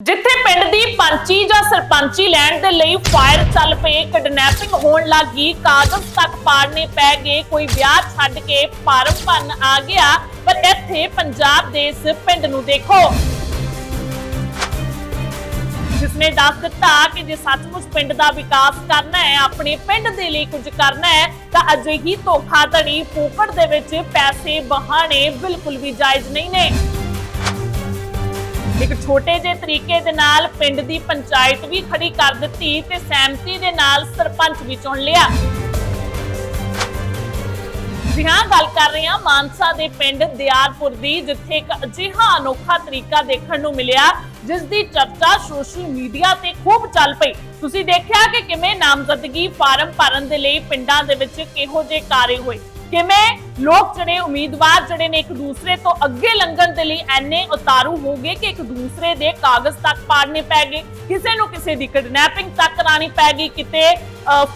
ਜਿੱਥੇ ਪਿੰਡ ਦੀ ਪੰਚੀ ਜਾਂ ਸਰਪੰਚੀ ਲੈਣ ਦੇ ਲਈ ਫਾਇਰ ਚੱਲ ਪਏ, ਕਿਡਨੈਪਿੰਗ ਹੋਣ ਲੱਗੀ, ਕਾਗਜ਼ ਤੱਕ ਪਾੜਨੇ ਪੈ ਗਏ, ਕੋਈ ਵਿਆਹ ਛੱਡ ਕੇ ਫਾਰਮ ਭਰਨ ਆ ਗਿਆ, ਪਰ ਇੱਥੇ ਪੰਜਾਬ ਦੇ ਇਸ ਪਿੰਡ ਨੂੰ ਦੇਖੋ। ਜਿਸਨੇ ਦੱਸ ਦਿੱਤਾ ਕਿ ਜੇ ਸੱਚਮੁੱਚ ਪਿੰਡ ਦਾ ਵਿਕਾਸ ਕਰਨਾ ਹੈ, ਆਪਣੇ ਪਿੰਡ ਦੇ ਲਈ ਕੁਝ ਕਰਨਾ ਹੈ, ਤਾਂ ਅਜਿਹੀ ਧੋਖਾਧੜੀ ਫੋਕਟ ਦੇ ਵਿੱਚ ਪੈਸੇ ਬਹਾਣੇ ਬਿਲਕੁਲ ਵੀ ਜਾਇਜ਼ ਨਹੀਂ ਨੇ। ਇੱਕ ਛੋਟੇ ਜਿਹੇ ਤਰੀਕੇ ਦੇ ਨਾਲ ਪਿੰਡ ਦੀ ਪੰਚਾਇਤ ਵੀ ਖੜੀ ਕਰ ਦਿੱਤੀ ਤੇ ਸਹਿਮਤੀ ਦੇ ਨਾਲ ਸਰਪੰਚ ਵੀ ਚੁਣ ਲਿਆ। ਜੀ ਹਾਂ, ਗੱਲ ਕਰ ਰਹੇ ਹਾਂ ਮਾਨਸਾ ਦੇ ਪਿੰਡ ਦਿਆਰਪੁਰ ਦੀ, ਜਿੱਥੇ ਇੱਕ ਅਜਿਹਾ ਅਨੋਖਾ ਤਰੀਕਾ ਦੇਖਣ ਨੂੰ ਮਿਲਿਆ ਜਿਸ ਦੀ ਚਰਚਾ ਸੋਸ਼ਲ ਮੀਡੀਆ ਤੇ ਖੂਬ ਚੱਲ ਪਈ। ਤੁਸੀਂ ਦੇਖਿਆ ਕਿ ਕਿਵੇਂ ਨਾਮਜ਼ਦਗੀ ਫਾਰਮ ਭਰਨ ਦੇ ਲਈ ਪਿੰਡਾਂ ਦੇ ਵਿੱਚ ਕਿਹੋ ਜਿਹੇ ਕਾਰੇ ਹੋਏ? ਕਿਵੇਂ ਲੋਕ ਜਿਹੜੇ ਉਮੀਦਵਾਰ ਜਿਹੜੇ ਨੇ ਇੱਕ ਦੂਸਰੇ ਤੋਂ ਅੱਗੇ ਲੰਘਣ ਦੇ ਲਈ ਐਨੇ ਉਤਾਰੂ ਹੋ ਗਏ ਕਿ ਇੱਕ ਦੂਸਰੇ ਦੇ ਕਾਗਜ਼ ਤੱਕ ਪਾੜਨੇ ਪੈ ਗਏ, ਕਿਸੇ ਨੂੰ ਕਿਸੇ ਦੀ ਕਿਡਨੈਪਿੰਗ ਤੱਕ ਕਰਾਣੀ ਪੈ ਗਈ, ਕਿਤੇ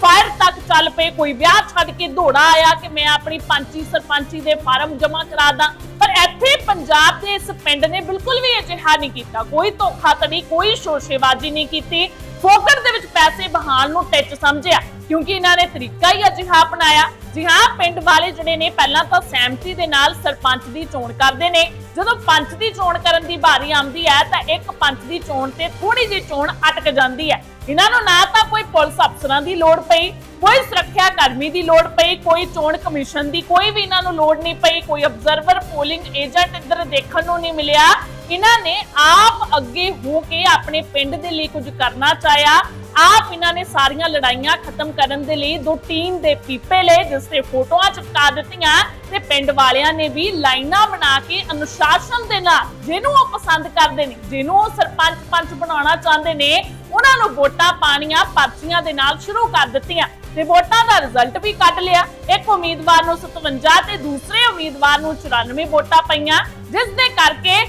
ਫਾਇਰ ਤੱਕ ਚੱਲ ਪਏ, ਕੋਈ ਵਿਆਹ ਛੱਡ ਕੇ ਦੌੜਾ ਆਇਆ ਕਿ ਮੈਂ ਆਪਣੀ ਪੰਚੀ ਸਰਪੰਚੀ ਦੇ ਫਾਰਮ ਜਮ੍ਹਾਂ ਕਰਾ ਦਾਂ। ਪਰ ਇੱਥੇ ਪੰਜਾਬ ਦੇ ਇਸ ਪਿੰਡ ਨੇ ਬਿਲਕੁਲ ਵੀ ਅਜਿਹਾ ਨਹੀਂ ਕੀਤਾ, ਕੋਈ ਧੋਖਾਧੜੀ, ਕੋਈ ਸ਼ੋਸ਼ੇਬਾਜ਼ੀ ਨਹੀਂ ਕੀਤੀ। ਫੋਕਟ ਦੇ ਵਿੱਚ ਪੈਸੇ ਬਹਾਲ ਨੂੰ ਟਿੱਚ ਸਮਝਿਆ। ਕਿਉਂਕਿ ਇਹਨਾਂ ਨੇ ਤਰੀਕਾ ਹੀ ਅਜਿਹਾ ਅਪਣਾਇਆ। ਜੀ ਹਾਂ, ਪਿੰਡ ਵਾਲੇ ਜਿਹੜੇ ਨੇ ਪਹਿਲਾਂ ਤਾਂ ਸਹਿਮਤੀ ਦੇ ਨਾਲ ਸਰਪੰਚ ਦੀ ਚੋਣ ਕਰਦੇ ਨੇ। ਜਦੋਂ ਪੰਚ ਦੀ ਚੋਣ ਕਰਨ ਦੀ ਵਾਰੀ ਆਉਂਦੀ ਹੈ, ਤਾਂ ਇੱਕ ਪੰਚ ਦੀ ਚੋਣ ਤੇ ਥੋੜੀ ਜਿਹੀ ਚੋਣ ਅਟਕ ਜਾਂਦੀ ਹੈ। ਇਹਨਾਂ ਨੂੰ ਨਾ ਤਾਂ ਕੋਈ ਪੁਲਿਸ ਅਫਸਰਾਂ ਦੀ ਲੋੜ ਪਈ, ਕੋਈ ਸੁਰੱਖਿਆ ਕਰਮੀ ਦੀ ਲੋੜ ਪਈ, ਕੋਈ ਚੋਣ ਕਮਿਸ਼ਨ ਦੀ ਕੋਈ ਵੀ ਇਹਨਾਂ ਨੂੰ ਲੋੜ ਨਹੀਂ ਪਈ, ਕੋਈ ਅਬਜ਼ਰਵਰ ਪੋਲਿੰਗ ਏਜੰਟ ਇੱਧਰ ਦੇਖਣ ਨੂੰ ਨਹੀਂ ਮਿਲਿਆ। ਇਹਨਾਂ ਨੇ ਆਪ ਅੱਗੇ ਹੋ ਕੇ ਆਪਣੇ ਪਿੰਡ ਦੇ ਲਈ ਕੁਝ ਕਰਨਾ ਚਾਹਿਆ। ਆਪ ਇਹਨਾਂ ਨੇ ਸਾਰੀਆਂ ਲੜਾਈਆਂ ਖਤਮ ਕਰਨ ਦੇ ਲਈ ਦੋ ਟੀਮ ਦੇ ਪੀਪੇ ਲਏ, ਜਿਸ ਤੇ ਫੋਟੋਆਂ ਚਿਪਕਾ ਦਿੱਤੀਆਂ ਤੇ ਪਿੰਡ ਵਾਲਿਆਂ ਨੇ ਵੀ ਲਾਈਨਾਂ ਬਣਾ ਕੇ ਅਨੁਸ਼ਾਸਨ ਦੇ ਨਾਲ ਜਿਹਨੂੰ ਉਹ ਪਸੰਦ ਕਰਦੇ ਨੇ, ਜਿਹਨੂੰ ਉਹ ਸਰਪੰਚ ਪੰਚ ਬਣਾਉਣਾ ਚਾਹੁੰਦੇ ਨੇ, ਉਹਨਾਂ ਨੂੰ ਵੋਟਾਂ ਪਾਣੀਆਂ ਪਰਚੀਆਂ ਦੇ ਨਾਲ ਸ਼ੁਰੂ ਕਰ ਦਿੱਤੀਆਂ ਤੇ ਵੋਟਾਂ ਦਾ ਰਿਜ਼ਲਟ ਵੀ ਕੱਢ ਲਿਆ। ਇੱਕ ਉਮੀਦਵਾਰ ਨੂੰ 57 ਤੇ ਦੂਸਰੇ ਉਮੀਦਵਾਰ ਨੂੰ 94 ਵੋਟਾਂ ਪਈਆਂ, ਜਿਸ ਦੇ ਕਰਕੇ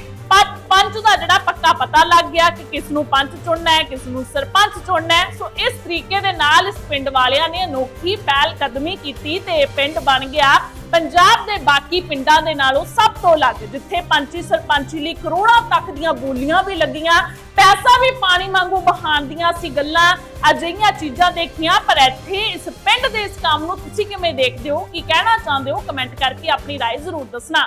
ਪੰਚ ਦਾ ਜਿਹੜਾ ਪੱਕਾ ਪਤਾ ਲੱਗ ਗਿਆ ਕਿ ਕਿਸ ਨੂੰ ਪੰਚ ਚੁਣਨਾ ਹੈ ਕਿਸ ਨੂੰ ਸਰਪੰਚ ਚੁਣਨਾ ਹੈ ਸੋ ਇਸ ਤਰੀਕੇ ਦੇ ਨਾਲ ਇਸ ਪਿੰਡ ਵਾਲਿਆਂ ਨੇ ਅਨੋਖੀ ਪਹਿਲ ਕਦਮੀ ਕੀਤੀ ਤੇ ਇਹ ਪਿੰਡ ਬਣ ਗਿਆ ਪੰਜਾਬ ਦੇ ਬਾਕੀ ਪਿੰਡਾਂ ਦੇ ਨਾਲੋਂ ਸਭ ਤੋਂ ਅਲੱਗ ਜਿੱਥੇ ਪੰਚੀ ਸਰਪੰਚੀ ਲਈ ਕਰੋੜਾਂ ਤੱਕ ਦੀਆਂ ਬੋਲੀਆਂ ਵੀ ਲੱਗੀਆਂ ਪੈਸਾ ਵੀ ਪਾਣੀ ਵਾਂਗੂ ਬਹਾਨ ਦੀਆਂ ਸੀ ਗੱਲਾਂ ਅਜਿਹੀਆਂ ਚੀਜ਼ਾਂ ਦੇਖੀਆਂ ਪਰ ਇੱਥੇ ਇਸ ਪਿੰਡ ਦੇ ਇਸ ਕੰਮ ਨੂੰ ਤੁਸੀਂ ਕਿਵੇਂ ਦੇਖਦੇ ਹੋ ਕੀ ਕਹਿਣਾ ਚਾਹੁੰਦੇ ਹੋ ਕਮੈਂਟ ਕਰਕੇ ਆਪਣੀ رائے ਜ਼ਰੂਰ ਦੱਸਣਾ